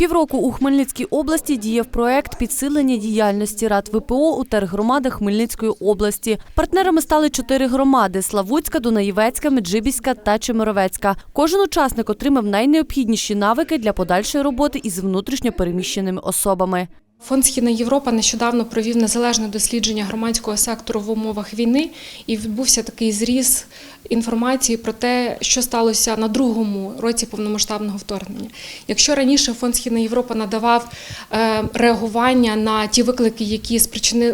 Півроку у Хмельницькій області діяв проект підсилення діяльності рад ВПО у тергромадах Хмельницької області. Партнерами стали чотири громади: Славутська, Дунаєвецька, Меджибіська та Чемеровецька. Кожен учасник отримав найнеобхідніші навики для подальшої роботи із внутрішньо переміщеними особами. Фонд Східна Європа нещодавно провів незалежне дослідження громадського сектору в умовах війни і відбувся такий зріз інформації про те, що сталося на другому році повномасштабного вторгнення. Якщо раніше фонд Східна Європа надавав е, реагування на ті виклики, які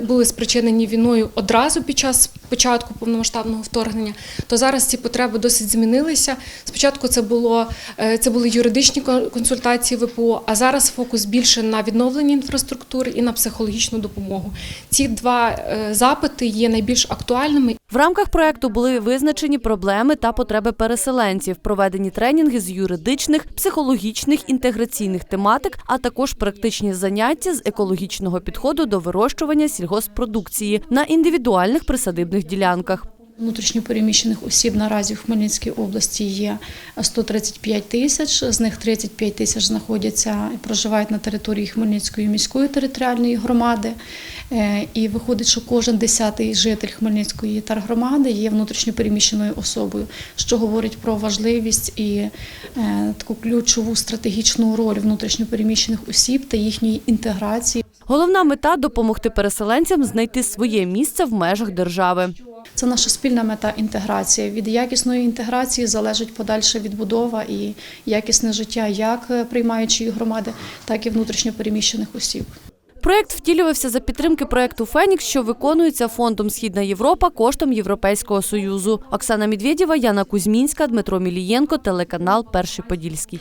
були спричинені війною одразу під час початку повномасштабного вторгнення, то зараз ці потреби досить змінилися. Спочатку це було е, це були юридичні кон- консультації ВПО, а зараз фокус більше на відновлення інфраструктури і на психологічну допомогу. Ці два е, запити є найбільш актуальними В рамках проекту були визначені проблеми та потреби переселенців, проведені тренінги з юридичних, психологічних, інтеграційних тематик, а також практичні заняття з екологічного підходу до вирощування сільгоспродукції на індивідуальних присадибних ділянках. Внутрішньопереміщених осіб наразі в Хмельницькій області є 135 тисяч. З них 35 тисяч знаходяться і проживають на території Хмельницької міської територіальної громади. Е, І виходить, що кожен десятий житель Хмельницької тергромади є внутрішньопереміщеною особою, що говорить про важливість і е, таку ключову стратегічну роль внутрішньопереміщених осіб та їхньої інтеграції. Головна мета допомогти переселенцям знайти своє місце в межах держави. Це наша спільна мета інтеграція. Від якісної інтеграції залежить подальша відбудова і якісне життя як приймаючої громади, так і внутрішньопереміщених осіб. Проект втілювався за підтримки проекту Фенікс, що виконується фондом Східна Європа коштом Європейського союзу. Оксана Медведєва, Яна Кузьмінська, Дмитро Мілієнко, телеканал Перший Подільський.